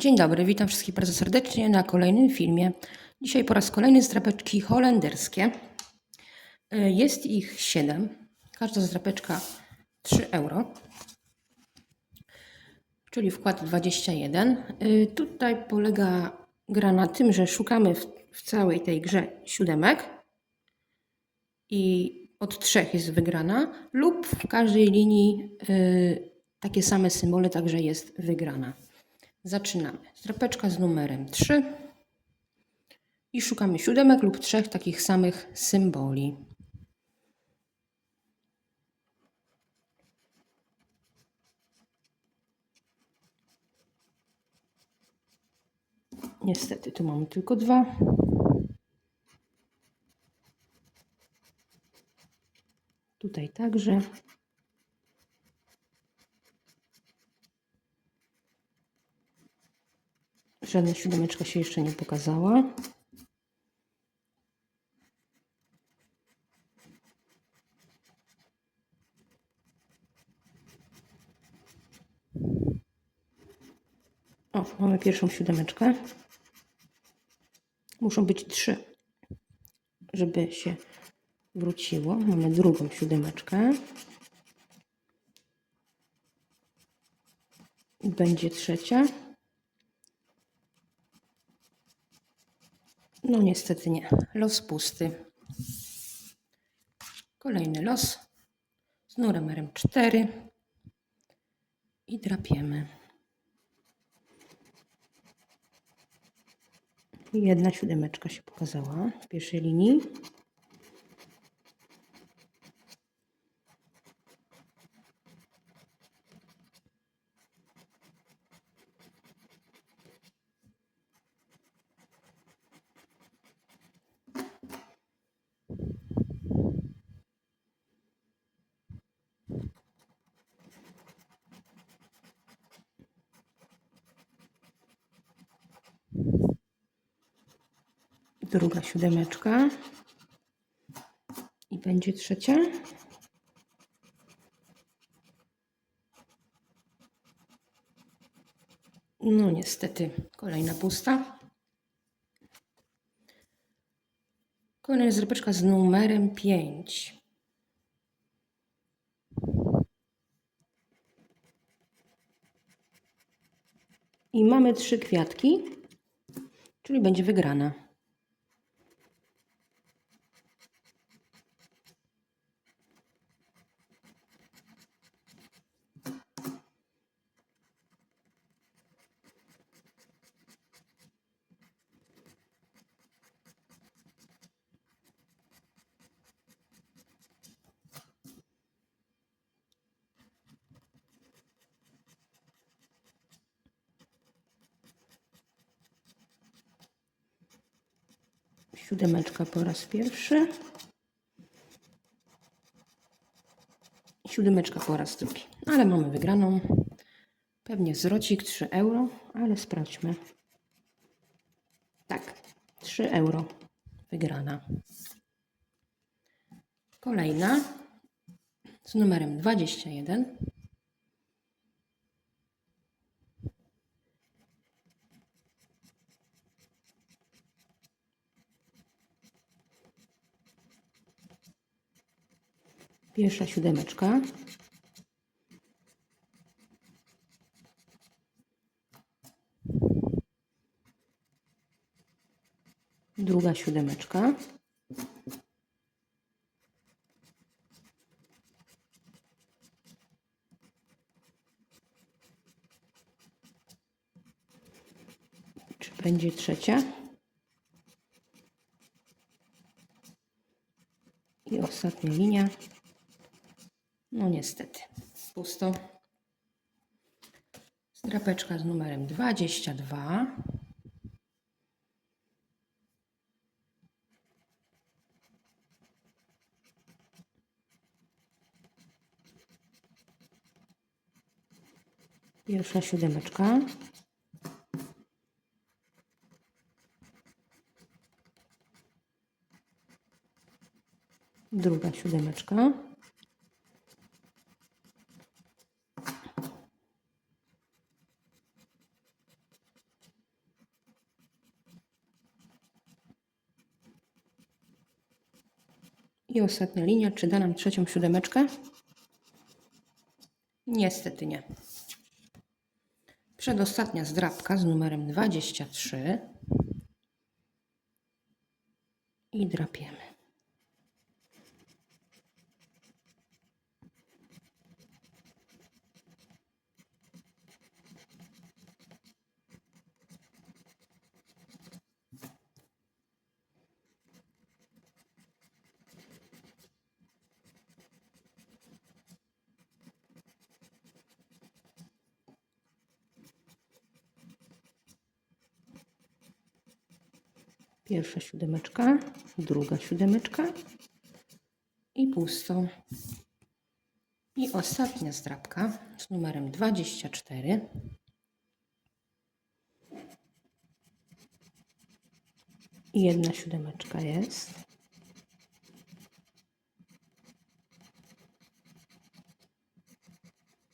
Dzień dobry, witam wszystkich bardzo serdecznie na kolejnym filmie. Dzisiaj po raz kolejny zdrapeczki holenderskie. Y, Jest ich 7. Każda zdrapeczka 3 euro, czyli wkład 21. Y, Tutaj polega gra na tym, że szukamy w, w całej tej grze siódemek i od trzech jest wygrana, lub w każdej linii y, takie same symbole, także jest wygrana. Zaczynamy. Strapeczka z numerem 3 i szukamy siódemek lub trzech takich samych symboli. Niestety, tu mamy tylko dwa. Tutaj także. Żadna siódemeczka się jeszcze nie pokazała. O, mamy pierwszą siódemeczkę. Muszą być trzy, żeby się wróciło. Mamy drugą siódemeczkę. Będzie trzecia. No niestety nie. Los pusty. Kolejny los z numerem 4 i drapiemy. Jedna siódemeczka się pokazała w pierwszej linii. Druga siódemeczka i będzie trzecia. No niestety, kolejna pusta. Kolejna zrepeczka z numerem 5. I mamy trzy kwiatki, czyli będzie wygrana. Siódemeczka po raz pierwszy. Siódemeczka po raz drugi. Ale mamy wygraną. Pewnie zwrocik 3 euro, ale sprawdźmy. Tak, 3 euro wygrana. Kolejna z numerem 21. Pierwsza siódemeczka. Druga siódemeczka. Czy będzie trzecia? I ostatnia linia. No niestety, pusto. Strapeczka z numerem 22. Pierwsza siódemeczka. Druga siódemeczka. I ostatnia linia, czy da nam trzecią siódemeczkę? Niestety nie. Przedostatnia zdrabka z numerem 23. I drapiemy. Pierwsza siódemeczka, druga siódemeczka i pusto. I ostatnia zdrabka z numerem 24. I jedna siódemeczka jest.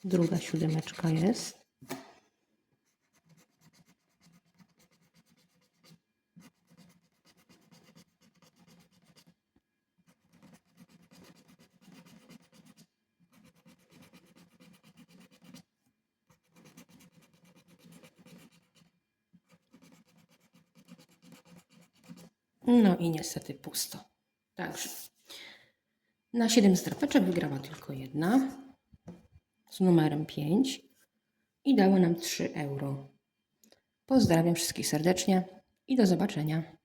Druga siódemeczka jest. No i niestety pusto. Także na 7 strapeczek wygrała tylko jedna z numerem 5 i dała nam 3 euro. Pozdrawiam wszystkich serdecznie i do zobaczenia.